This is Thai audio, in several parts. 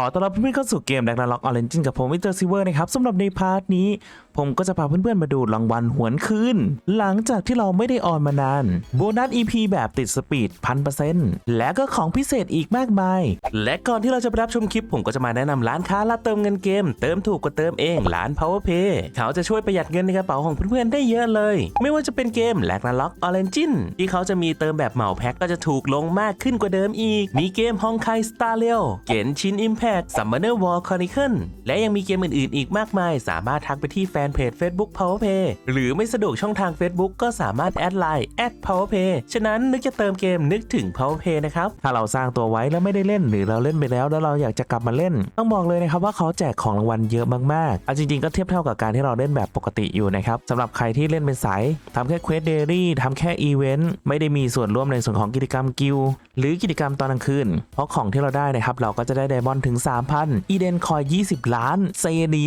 ขอต้อนรับเพื่อนๆเข้าสู่เกมแดกนาล็อกออเรนจินกับผมวิเตอร์ซิเวอร์นะครับสำหรับในพาร์ทนี้ ผมก็จะพาเพื่อนๆมาดูรางวัลหวนคืน หลังจากที่เราไม่ได้ออนมานาน โบนัส EP แบบติดสปีดพันเปอร์เซ็นต์และก็ของพิเศษอีกมากมาย และก่อนที่เราจะไปรับชมคลิป ผมก็จะมาแนะนำร้านค้ารับเติมเงินเกม เติมถูกกว่าเติมเองร้าน PowerPay เขาจะช่วยประหยัดเงินในกระเป๋าของเพื่อนๆได้เยอะเลย ไม่ว่าจะเป็นเกมแลกนาล็อกออเรนจินที่เขาจะมีเติมแบบเหมาแพ็คก็จะถูกลงมากขึ้นกว่าเดิมอีก มีเกมฮองไคสตาร์เรลเกนชินอิมแพคซัมเมอร์วอลคอนิเคิลและยังมีเกมอื่นๆ อีกมากมาย สามารถทักไปที่แฟนเพจ Facebook PowerPay หรือไม่สะดวกช่องทาง Facebook ก็สามารถแอดไลน์แอด PowerPay ฉะนั้นนึกจะเติมเกมนึกถึง PowerPay นะครับ ถ้าเราสร้างตัวไว้แล้วไม่ได้เล่น หรือเราเล่นไปแล้วแล้วเราอยากจะกลับมาเล่น ต้องบอกเลยนะครับว่าเขาแจกของรางวัลเยอะมากๆเอาจริงๆก็เทียบเท่ากับการที่เราเล่นแบบปกติอยู่นะครับสำหรับใครที่เล่นเป็นสายทำแค่เควสเดลี่ทำแค่อีเวนต์ไม่ได้มีส่วนร่วมในส่วนของกิจกรรมกิลหรือกิจกรรมตอนกลางคืนเพราะของที่เราได้นะครับเราก็จะได้ไดมอนด์ถึง3,000 อีเดนคอย 20 ล้าน เซดี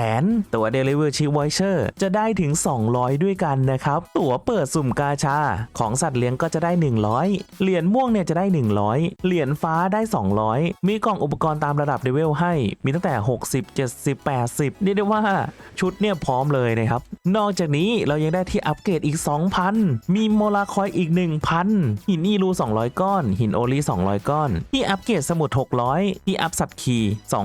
200,000 ตัวเดลิเวอร์ชิวไวเชอร์จะได้ถึง 200 ด้วยกันนะครับ ตั๋วเปิดสุ่มกาชา ของสัตว์เลี้ยงก็จะได้ 100 เหรียญม่วงเนี่ยจะได้ 100 เหรียญฟ้าได้ 200 มีกล่องอุปกรณ์ตามระดับเลเวลให้ มีตั้งแต่ 60 70 80 เรียกได้ว่าชุดเนี่ยพร้อมเลยนะครับ นอกจากนี้เรายังได้ที่อัปเกรดอีก 2,000 มีโมลาคอยอีก 1,000 หินอีรู 200 ก้อน หินโอลี200 ก้อน ที่อัปเกรดสมุด 600 ที่อัพสัตว์คี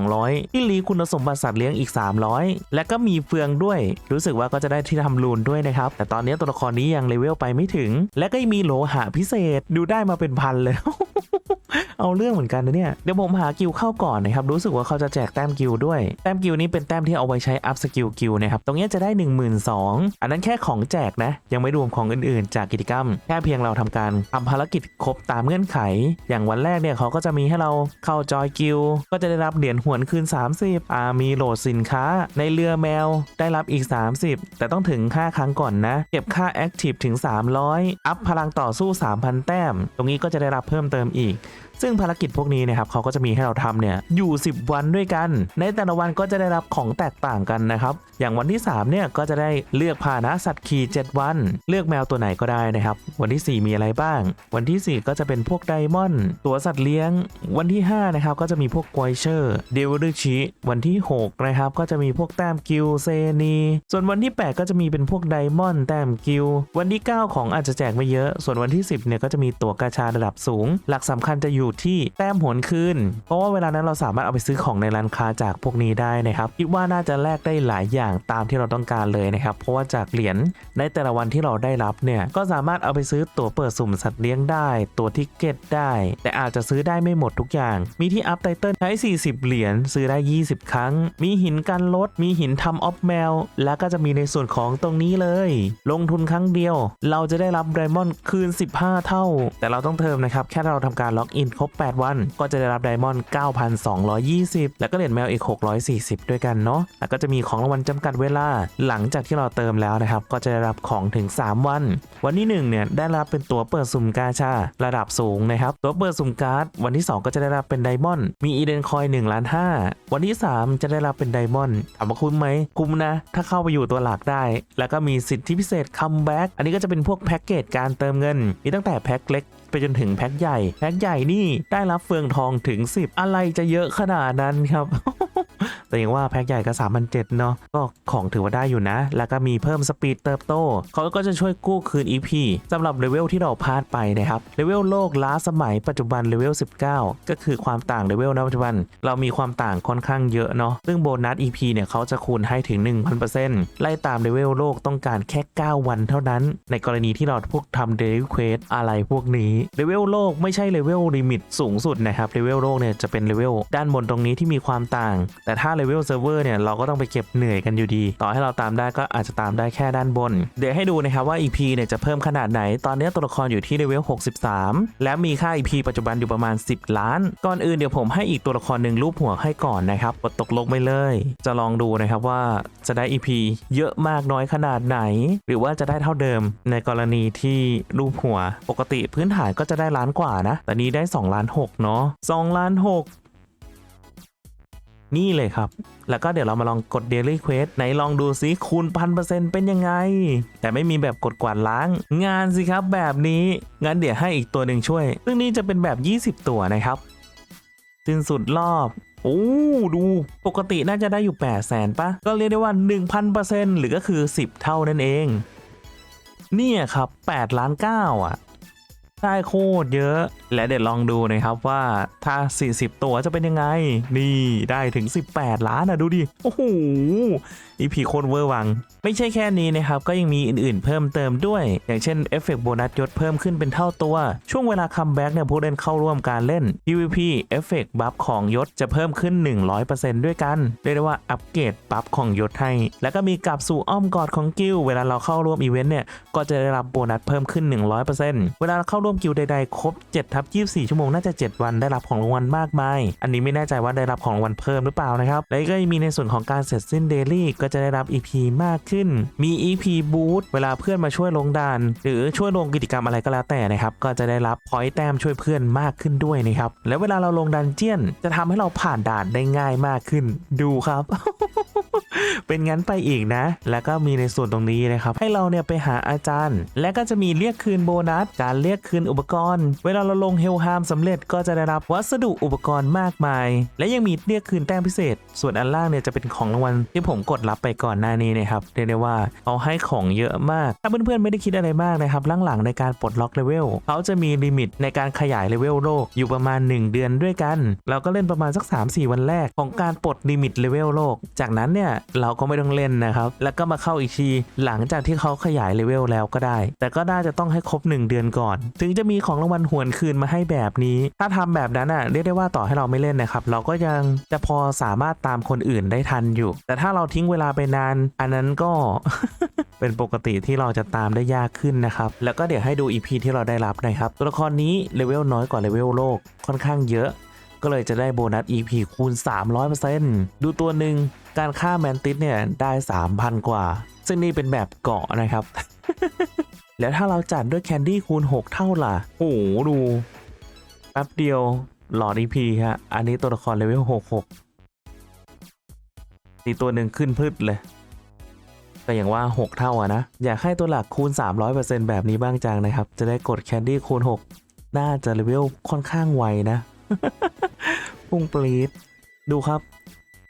200 ที่รีคุณสมบัติสัตว์เลี้ยงอีก 300 และก็มีเฟืองด้วย รู้สึกว่าก็จะได้ที่ทำรูนด้วยนะครับ แต่ตอนนี้ตัวละครนี้ยังเลเวลไปไม่ถึง และก็ยังมีโลหะพิเศษดูได้มาเป็นพันเลย เอาเรื่องเหมือนกันนะเนี่ย เดี๋ยวผมหากิลเข้าก่อนนะครับ รู้สึกว่าเขาจะแจกแต้มกิลด้วย แต้มกิลนี้เป็นแต้มที่เอาไว้ใช้อัพสกิลกิลนะครับ ตรงนี้จะได้ 1 2 0 0 0อันนั้นแค่ของแจกนะ ยังไม่รวมของอื่นๆ จากกิจกรรม แค่เพียงเราทำการทำภารกิจครบตามเงื่อนไข อย่างวันแรกเนี่ยเขาก็จะมีให้เราเข้าจอยกิลก็จะได้รับเหรียญหวนคืน 30อ่ามีโหลดสินค้า ในเรือแมว ได้รับอีก 30 แต่ต้องถึง 5 ครั้งก่อนนะ เก็บค่าแอคทีฟถึง 300 อัพพลังต่อสู้ 3,000 แต้ม ตรงนี้ก็จะได้รับเพิ่มเติมอีก ซึ่งภารกิจพวกนี้นะครับเขาก็จะมีให้เราทำเนี่ยอยู่ 10 วันด้วยกัน ในแต่ละวันก็จะได้รับของแตกต่างกันนะครับอย่างวันที่3เนี่ยก็จะได้เลือกพานะสัตว์ขี่ 7 วัน เลือกแมวตัวไหนก็ได้นะครับ วันที่ 4 มีอะไรบ้าง วันที่ 4 ก็จะเป็นพวกไดมอนด์ตัวสัตว์เลี้ยง วันที่5นะครับก็จะมีพวกไกวเชอร์เดวิลชิวันที่6นะครับก็จะมีพวกแต้มกิลเซนีส่วนวันที่ 8 ก็จะมีเป็นพวกไดมอนด์แต้มกิลวันที่ 9 ของอาจจะแจกไม่เยอะ ส่วนวันที่ 10เนี่ยก็จะมีตัวกาชาระดับสูง หลักสำคัญจะอยู่ที่แต้มหวนคืน เพราะว่าเวลานั้นเราสามารถเอาไปซื้อของในร้านค้าจากพวกนี้ได้นะครับ คิดว่าน่าจะแลกได้หลายอย่างตามที่เราต้องการเลยนะครับ เพราะว่าจากเหรียญในแต่ละวันที่เราได้รับเนี่ย ก็สามารถเอาไปซื้อตั๋วเปิดสุ่มสัตว์เลี้ยงได้ ตั๋วทิกเก็ตได้ แต่อาจจะซื้อได้ไม่หมดทุกอย่าง มีที่อัพไตเติลใช้ 40 เหรียญซื้อได้ 20 ครั้ง มีหินกันลดมีหินทำออฟแมว แล้วก็จะมีในส่วนของตรงนี้เลย ลงทุนครั้งเดียว เราจะได้รับไดมอนด์คืน 15 เท่า แต่เราต้องเติมนะครับ แค่เราทำการล็อกอินครบ 8 วัน ก็จะได้รับไดมอนด์ 9,220 แล้วก็เหรียญแมวอีก 640 ด้วยกันเนาะ แล้วก็จะมีของรางวัลจำกัดเวลา หลังจากที่เราเติมแล้วนะครับ ก็จะได้รับของถึง 3 วัน วันที่ 1 เนี่ย ได้รับเป็นตัวเปิดสุ่มกาชา ระดับสูงนะครับ ตัวเปิดสุ่มการ์ด วันที่ 2 ก็จะได้รับเป็นไดมอนด์ มีอีเดนคอย1ล้าน5วันที่ 3 จะได้รับเป็นไดมอนด์ ถามว่าคุ้มไหม คุ้มนะ ถ้าเข้าไปอยู่ตัวหลักได้ แล้วก็มีสิทธิพิเศษคัมแบ็กอันนี้ก็จะเป็นพวกแพ็กเกจการเติมเงิน มีตั้งแต่แพ็คเล็ก ไปจนถึงแพ็คใหญ่ แพ็คใหญ่นี่ได้รับเฟืองทองถึง 10 อะไรจะเยอะขนาดนั้นครับ แต่ยังว่าแพ็คใหญ่ก็3 0 0เนาะก็ของถือว่าได้อยู่นะ แล้วก็มีเพิ่มสปีดเติบโตเขาก็จะช่วยกู้คืน EP สำหรับเลเวลที่เราพลาดไปนะครับเลเวลโลกล้าสมัยปัจจุบันเลเวล19 ก็คือความต่างเลเวลณปัจจุบัน เรามีความต่างค่อนข้างเยอะเนาะซึ่งโบนัส EP เนี่ยเขาจะคูณให้ถึง 1,000%ไล่ตามเลเวลโลกต้องการแค่ 9 วันเท่านั้น ในกรณีที่เราพวกทำเดลิเควสอะไรพวกนี้เลเวลโลกไม่ใช่เลเวลลิมิตสูงสุดนะครับเลเวลโลกเนี่ยจะเป็นเลเวลด้านบนตรงนี้ที่มีความต่าง แต่ถ้าเลเวลเซิร์ฟเวอร์เนี่ยเราก็ต้องไปเก็บเหนื่อยกันอยู่ดี ต่อให้เราตามได้ก็อาจจะตามได้แค่ด้านบน เดี๋ยวให้ดูนะครับว่า EP เนี่ยจะเพิ่มขนาดไหน ตอนนี้ตัวละครอยู่ที่เลเวล 63 และมีค่า EP ปัจจุบันอยู่ประมาณ 10 ล้าน ก่อนอื่นเดี๋ยวผมให้อีกตัวละครหนึ่งรูปหัวให้ก่อนนะครับกดตกลงไปเลย จะลองดูนะครับว่าจะได้ EP เยอะมากน้อยขนาดไหน หรือว่าจะได้เท่าเดิม ในกรณีที่รูปหัว ปกติพื้นฐานก็จะได้ล้านกว่านะแต่นี้ได้ 2 ล้าน6เนาะ2ล้าน6 นี่เลยครับ แล้วก็เดี๋ยวเรามาลองกด Daily Quest ไหนลองดูซิคูณพันเปอร์เซ็นต์เป็นยังไง แต่ไม่มีแบบกดกวาดล้าง งานสิครับแบบนี้ งั้นเดี๋ยวให้อีกตัวหนึ่งช่วย ซึ่งนี่จะเป็นแบบ 20 ตัวนะครับสิ้นสุดรอบ โอ้ ดู ปกติน่าจะได้อยู่ 8 0 0แสนปะ ก็เรียกได้ว่า 1,000%หรือก็คือ 10 เท่านั่นเอง เนี่ยครับ 8 ล้าน 9 อะ ได้โคตรเยอะ และเดี๋ยวลองดูนะครับว่าถ้า 40 ตัวจะเป็นยังไง นี่ได้ถึง 18 ล้านอะดูดิ โอ้โหอีพีโคตรเวอร์วัง ไม่ใช่แค่นี้นะครับ ก็ยังมีอื่นๆ เพิ่มเติมด้วย อย่างเช่นเอฟเฟกต์โบนัสยศเพิ่มขึ้นเป็นเท่าตัว ช่วงเวลาคัมแบ็กเนี่ยผู้เล่นเข้าร่วมการเล่น PVP เอฟเฟกต์บัฟของยศจะเพิ่มขึ้น 100%ด้วยกันเรียกได้ว่าอัปเกรดบัฟของยศให้ แล้วก็มีกลับสู่อ้อมกอดของกิลเวลาเราเข้าร่วมอีเวนต์เนี่ยก็จะได้รับโบนัสเพิ่มขึ้น 100%เวลาเราเข้าร่วมกิลด์ใดๆครบ7ทับ24 ชั่วโมงน่าจะ 7 วันได้รับของรางวัลมากมาย อันนี้ไม่แน่ใจว่าได้รับของรางวัลเพิ่มหรือเปล่านะครับ แล้วก็มีในส่วนของการเสร็จสิ้นเดลี่ก็จะได้รับ EP มากขึ้น มี EP บูทเวลาเพื่อนมาช่วยลงดาน หรือช่วยลงกิจกรรมอะไรก็แล้วแต่นะครับ ก็จะได้รับพอยต์แต้มช่วยเพื่อนมากขึ้นด้วยนะครับ แล้วเวลาเราลงดันเจียน จะทำให้เราผ่านด่านได้ง่ายมากขึ้น ดูครับ เป็นงั้นไปอีกนะ แล้วก็มีในส่วนตรงนี้นะครับ ให้เราเนี่ยไปหาอาจารย์ และก็จะมีเรียกคืนโบนัส การเรียกคืนอุปกรณ์ เวลาเราลงเฮลฮามสำเร็จก็จะได้รับวัสดุอุปกรณ์มากมาย และยังมีเรียกคืนแต้มพิเศษ ส่วนอันล่างเนี่ยจะเป็นของรางวัลที่ผมกดรับไปก่อนหน้านี้นะครับเรียกได้ว่าเขาให้ของเยอะมาก ถ้าเพื่อนๆไม่ได้คิดอะไรมากนะครับหลังๆในการปลดล็อกเลเวลเขาจะมีลิมิตในการขยายเลเวลโลกอยู่ประมาณ 1 เดือนด้วยกัน เราก็เล่นประมาณสัก 3-4 วันแรกของการปลดลิมิตเลเวลโลก จากนั้นเนี่ยเราก็ไม่ต้องเล่นนะครับ แล้วก็มาเข้าอีกทีหลังจากที่เขาขยายเลเวลแล้วก็ได้ แต่ก็น่าจะต้องให้ครบ 1 เดือนก่อน ถึงจะมีของรางวัลหวนคืนมาให้แบบนี้ ถ้าทำแบบนั้นอะเรียกได้ว่าต่อให้เราไม่เล่นนะครับ เราก็ยังจะพอสามารถตามคนอื่นได้ทันอยู่ แต่ถ้าเราทิ้งเวลาไปนาน อันนั้นก็เป็นปกติที่เราจะตามได้ยากขึ้นนะครับ แล้วก็เดี๋ยวให้ดู EP ที่เราได้รับนะครับ ตัวละครนี้เลเวลน้อยกว่าเลเวลโลกค่อนข้างเยอะ ก็เลยจะได้โบนัส EP คูณ 300%ดูตัวหนึ่ง การฆ่าแมนติสเนี่ยได้ 3,000 กว่า ซึ่งนี่เป็นแบบเกาะนะครับ แล้วถ้าเราจัดด้วยแคนดี้คูณ 6 เท่าล่ะ โอ้โหดูแป๊บเดียวหลอด EP ฮะ อันนี้ตัวละครเลเวล 66อีกตัวหนึ่งขึ้นพืชเลยก็อย่างว่า 6 เท่าอะนะ อยากให้ตัวหลักคูณ 300%แบบนี้บ้างจังนะครับ จะได้กดแคนดี้คูณ 6 น่าจะเลเวลค่อนข้างไวนะ พุ่งปรีดดูครับ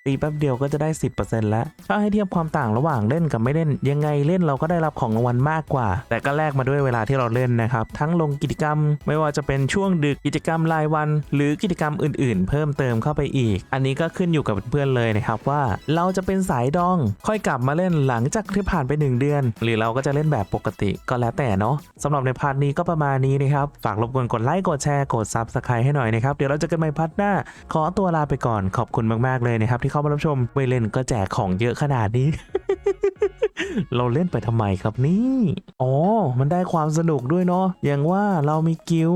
ตีแป๊บเดียวก็จะได้ 10%แล้วถ้าให้เทียบความต่างระหว่างเล่นกับไม่เล่น ยังไงเล่นเราก็ได้รับของรางวัลมากกว่า แต่ก็แลกมาด้วยเวลาที่เราเล่นนะครับ ทั้งลงกิจกรรม ไม่ว่าจะเป็นช่วงดึกกิจกรรมรายวัน หรือกิจกรรมอื่น ๆ เพิ่มเติมเข้าไปอีก อันนี้ก็ขึ้นอยู่กับเพื่อนๆเลยนะครับว่า เราจะเป็นสายดอง ค่อยกลับมาเล่นหลังจากที่ผ่านไป 1 เดือน หรือเราก็จะเล่นแบบปกติก็แล้วแต่เนาะสำหรับในพาร์ทนี้ก็ประมาณนี้นะครับฝากรบกวนกดไลค์กดแชร์กดซับสไครต์ให้หน่อยนะครับเดี๋ยวเราจะกันใหม่พาร์ทหน้า ขอตัวลาไปก่อนขอบคุณมากๆเลยนะครับที่เข้ามารับชมไม่เล่นก็แจกของเยอะขนาดนี้ เราเล่นไปทำไมครับนี่ อ๋อ มันได้ความสนุกด้วยเนาะอย่างว่าเรามีกิล